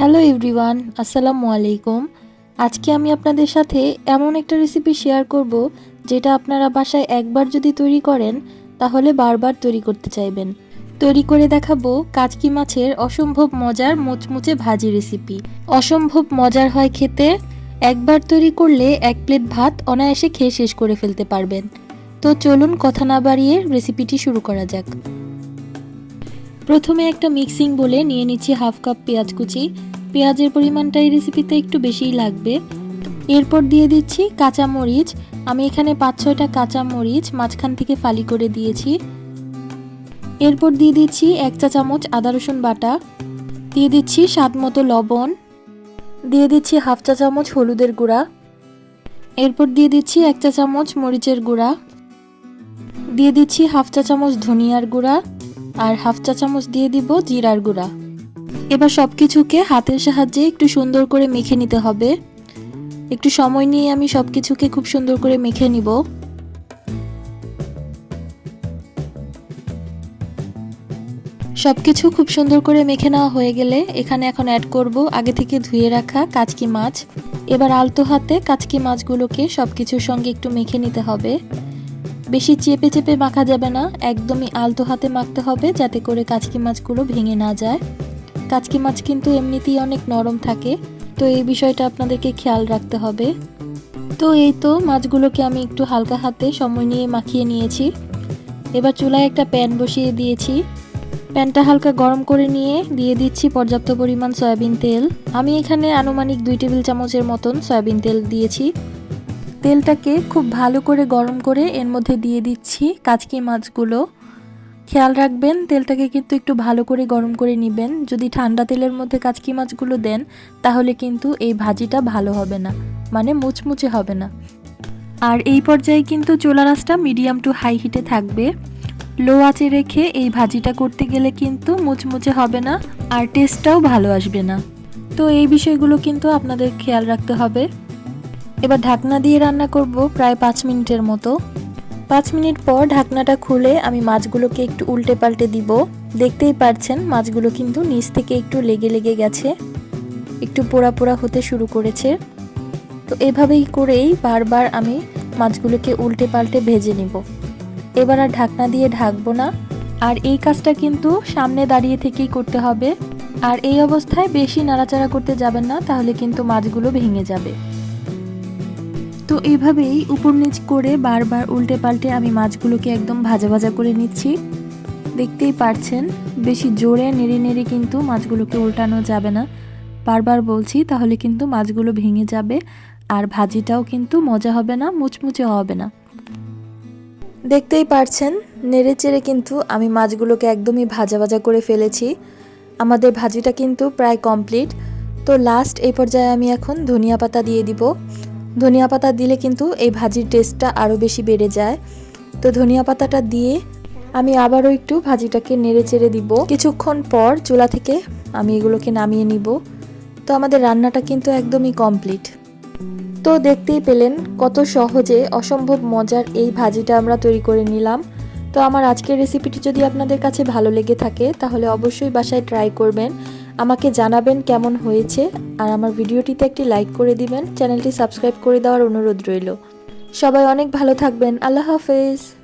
Hello everyone, আসসালামু আলাইকুম। আজকে আমি আপনাদের সাথে এমন একটা রেসিপি শেয়ার করব, যেটা আপনারা বাসায় একবার যদি তৈরি করেন, তাহলে বারবার তৈরি করতে চাইবেন। তৈরি করে দেখাবো কাচকি মাছের অসম্ভব মজার মুচমুচে ভাজি রেসিপি অসম্ভব মজার হয় খেতে, একবার তৈরি করলে এক প্লেট ভাত অনায়াসে খেয়ে শেষ করে ফেলতে পারবেন। তো চলুন কথা না বাড়িয়ে রেসিপিটি শুরু করা যাক। প্রথমে একটা মিক্সিং বলে নিয়ে নিচ্ছি হাফ কাপ পেঁয়াজ কুচি। পেঁয়াজের পরিমাণটা এই রেসিপিতে একটু বেশিই লাগবে। এরপর দিয়ে দিচ্ছি কাঁচা মরিচ আমি এখানে পাঁচ, ছয়টা কাঁচা মরিচ মাঝখান থেকে ফালি করে দিয়েছি। এরপর দিয়ে দিচ্ছি এক চা চামচ আদা রসুন বাটা। দিয়ে দিচ্ছি স্বাদ মতো লবণ। দিয়ে দিচ্ছি হাফ চা চামচ হলুদের গুঁড়া। এরপর দিয়ে দিচ্ছি এক চা চামচ মরিচের গুঁড়া। দিয়ে দিচ্ছি হাফ চা চামচ ধনিয়ার গুঁড়া। আর হাফ চা চামচ দিয়ে দিব জিরার গুঁড়া। এবার সব কিছুকে হাতের সাহায্যে একটু সুন্দর করে মেখে নিতে হবে। একটু সময় নিয়ে আমি সব কিছুকে খুব সুন্দর করে মেখে নিব। সব কিছু খুব সুন্দর করে মেখে নেওয়া হয়ে গেলে এখানে এখন অ্যাড করব আগে থেকে ধুয়ে রাখা কাচকি মাছ। এবার আলতো হাতে কাচকি মাছগুলোকে সব কিছুর সঙ্গে একটু মেখে নিতে হবে। বেশি চেপে চেপে মাখা যাবে না, একদমই আলতো হাতে মাখতে হবে যাতে করে কাচকি মাছগুলো ভেঙে না যায়। কাচকি মাছ কিন্তু এমনিতেই অনেক নরম থাকে, তো এই বিষয়টা আপনাদেরকে খেয়াল রাখতে হবে। তো এই তো মাছগুলোকে আমি একটু হালকা হাতে সময় নিয়ে মাখিয়ে নিয়েছি। এবার চুলায় একটা প্যান বসিয়ে দিয়েছি। প্যানটা হালকা গরম করে নিয়ে দিয়ে দিচ্ছি পর্যাপ্ত পরিমাণ সয়াবিন তেল। আমি এখানে আনুমানিক দুই টেবিল চামচের মতন সয়াবিন তেল দিয়েছি। তেলটাকে খুব ভালো করে গরম করে এর মধ্যে দিয়ে দিচ্ছি কাচকি মাছগুলো। খেয়াল রাখবেন, তেলটাকে কিন্তু একটু ভালো করে গরম করে নেবেন। যদি ঠান্ডা তেলের মধ্যে কাচকি মাছগুলো দেন, তাহলে কিন্তু এই ভাজিটা ভালো হবে না মানে মুচমুচে হবে না। আর এই পর্যায়ে কিন্তু চোলা রাসটা মিডিয়াম টু হাই হিটে থাকবে। লো আঁচে রেখে এই ভাজিটা করতে গেলে কিন্তু মুচমুচে হবে না আর টেস্টটাও ভালো আসবে না। তো এই বিষয়গুলো কিন্তু আপনাদের খেয়াল রাখতে হবে। এবার ঢাকনা দিয়ে রান্না করব প্রায় পাঁচ মিনিটের মতো। পাঁচ মিনিট পর ঢাকনাটা খুলে আমি মাছগুলোকে একটু উল্টে পাল্টে দিব। দেখতেই পারছেন, মাছগুলো কিন্তু নিচ থেকে একটু লেগে লেগে গেছে। একটু পোড়া পোড়া হতে শুরু করেছে। তো এভাবেই করেই বারবার আমি মাছগুলোকে উল্টে পাল্টে ভেজে নিব। এবার আর ঢাকনা দিয়ে ঢাকবো না। আর এই কাজটা কিন্তু সামনে দাঁড়িয়ে থেকেই করতে হবে। আর এই অবস্থায় বেশি নাড়াচাড়া করতে যাবেন না, তাহলে কিন্তু মাছগুলো ভেঙে যাবে। তো এইভাবেই উপর নিচ করে বারবার উল্টে পাল্টে আমি মাছগুলোকে একদম ভাজা ভাজা করে নিচ্ছি। দেখতেই পারছেন, বেশি জোরে নেড়ে নেড়ে কিন্তু মাছগুলোকে উল্টানো যাবে না। বারবার বলছি, তাহলে কিন্তু মাছগুলো ভেঙে যাবে আর ভাজিটাও কিন্তু মজা হবে না, মুচমুচে হবে না। দেখতেই পারছেন, নেড়ে চেড়ে কিন্তু আমি মাছগুলোকে একদমই ভাজা ভাজা করে ফেলেছি। আমাদের ভাজিটা কিন্তু প্রায় কমপ্লিট। তো লাস্ট এই পর্যায়ে আমি এখন ধনিয়া পাতা দিয়ে দিব। ধনিয়া পাতা দিলে কিন্তু এই ভাজির টেস্টটা আরও বেশি বেড়ে যায়। তো ধনিয়া পাতাটা দিয়ে আমি আবারও একটু ভাজিটাকে নেড়ে চেড়ে দিব। কিছুক্ষণ পর চুলা থেকে আমি এগুলোকে নামিয়ে নিব। তো আমাদের রান্নাটা কিন্তু একদমই কমপ্লিট তো দেখতেই পেলেন কত সহজে অসম্ভব মজার এই ভাজিটা আমরা তৈরি করে নিলাম। তো আমার আজকের রেসিপিটি যদি আপনাদের কাছে ভালো লেগে থাকে, তাহলে অবশ্যই বাসায় ট্রাই করবেন। আমাকে জানাবেন কেমন হয়েছে, আর আমার ভিডিওটিতে একটি লাইক করে দিবেন। চ্যানেলটি সাবস্ক্রাইব করে দেওয়ার অনুরোধ রইল। সবাই অনেক ভালো থাকবেন। আল্লাহ হাফেজ।